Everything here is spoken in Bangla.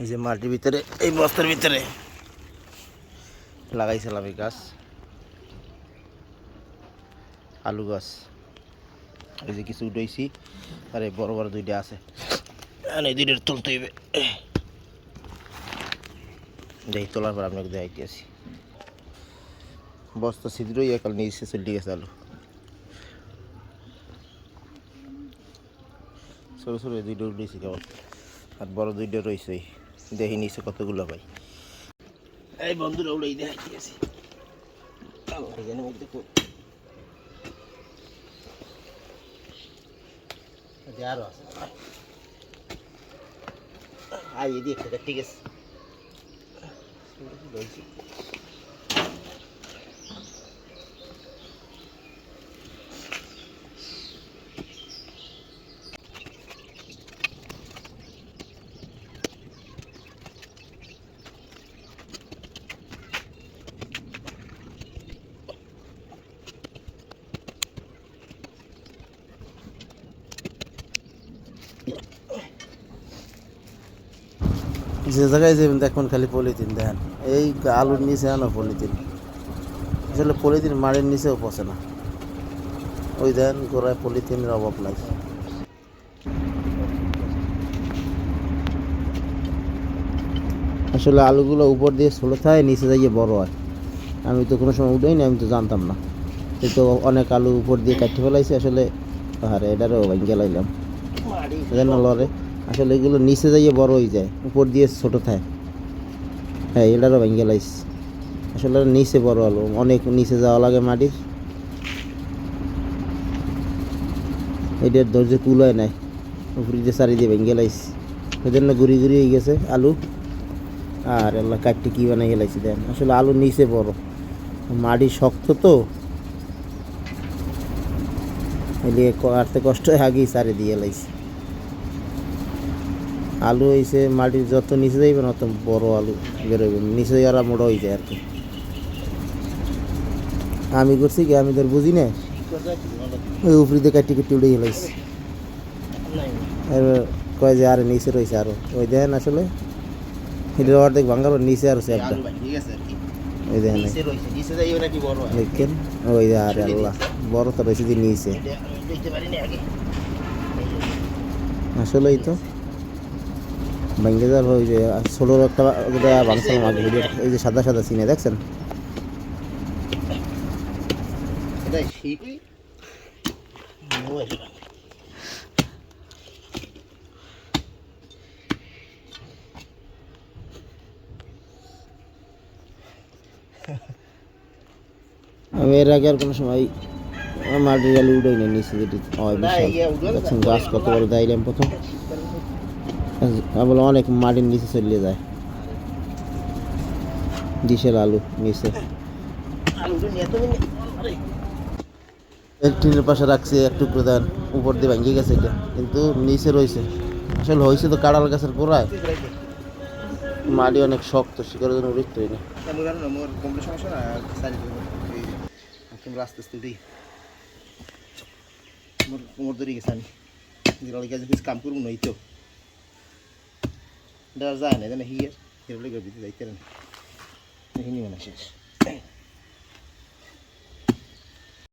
এই যে মাটির ভিতরে, এই বস্তার ভিতরে। লাগাইছিলাম এই গাছ। আলু গাছ। এই যে কিছু উঠাইছি। আর এই বড় বড় দুইটা আছে। এই দুইটার তুলতে হইবে। দেখি তোলার পর আপনাকে দেখাইতে আসি। বস্তা ছিদ্রই একাল নিচে চলে গেছে আলু। ছোটো ছোটো দুইটা উঠেছি কেবল। আর বড় দুইটা রয়েছে। দেখি নিচে কতগুলো ভাই? এই বন্ধুরা উড়াই দেখাই দিয়েছি। এখানে মধ্যে কো- আরও আছে। আই এদিকে ঠিক আছে। যে জায়গায় যাবেন দেখুন খালি পলিথিন দেখেন। এই আলুর নিচে আনো পলিথিন। আসলে পলিথিন মাড়ির নিচেও পচে না। ওই দেন গোড়ায় পলিথিনের অভাব নাই। আসলে আলুগুলো উপর দিয়ে ছোটো থাকে নিচে যাইয়ে বড় হয়। আমি তো কোনো সময় উঠেই না আমি তো জানতাম না। এই তো অনেক আলু উপর দিয়ে কাটতে ফেলাইছে আসলে আরে এটারও ভেঙে লাইলাম। লড়ে আসলে এগুলো নিচে যাইয়ে বড় হয়ে যায়, উপর দিয়ে ছোট থাকে। হ্যাঁ এটারও ভেঙে লাইছে। আসলে নিচে বড় আলু, অনেক নিচে যাওয়া লাগে মাটির। এটার ধৈর্য কুলায় নাই, উপরে দিয়ে চারি দিয়ে ভেঙে লাইছে। ওই জন্য ঘুরি ঘুরি হয়ে গেছে আলু। আর এল্লা কাটতে কি বানাই গেলাইছি দেন? আসলে আলু নিচে বড়, মাটি শক্ত তো। এলিয়ে কাটতে কষ্ট আগেই চারি দিয়ে লাইছি। আলু হয়েছে মাটির যত নিচে যাইবে না তত বড় আলু বেরোবে নিচে যারা মোড়া হয়ে যায় আর কি। আমি করছি কি আমি তোর বুঝি না? ওই উপরি দিয়ে কাটি কেটে উড়ে গেলাইছি এবার কয় যে আরে নিচে রয়েছে আরও। ওই দেখেন আসলে হিলের অর্ধেক ভাঙার নিচে আরও একটা। ওই দেখেন। দেখেন ওই যে আরে আল্লাহ বড় তো রয়েছে নিচে। আসলেই তো। ভেঙে যাওয়ার ওই যে ষোলোর একটা যেটা ভাঙছিলাম আগে ভিডিও এই যে সাদা সাদা সিনে দেখছেন? আমি এর আগে আর কোনো সময় মাটির আলু উঠাই না নিচে যেটি হয় দেখছেন গাছ কত বড় দাইলাম প্রথম। বলে অনেক মাটির নিচে চলে যায়। ডিশের আলু নিচে। টিনের পাশে রাখছি, এক টুকরো দেন, উপর দিয়ে ভেঙে গেছে এটা, কিন্তু নিচে রয়েছে। আসলে হয়েছে তো কাঁড়াল গাছের গোড়ায়। মাটি অনেক শক্ত শিকারের জন্য উঠতে হয় না মোর কমপ্লিট সমস্যা না সারি তোমরা আস্তে আস্তে উঠি মোর কোমর ধরে গেছে আমি কাম করব নই তো। আর যায় না জানে হিয়ার হিরো লেগে দিতে যাইতে না এখানে মানে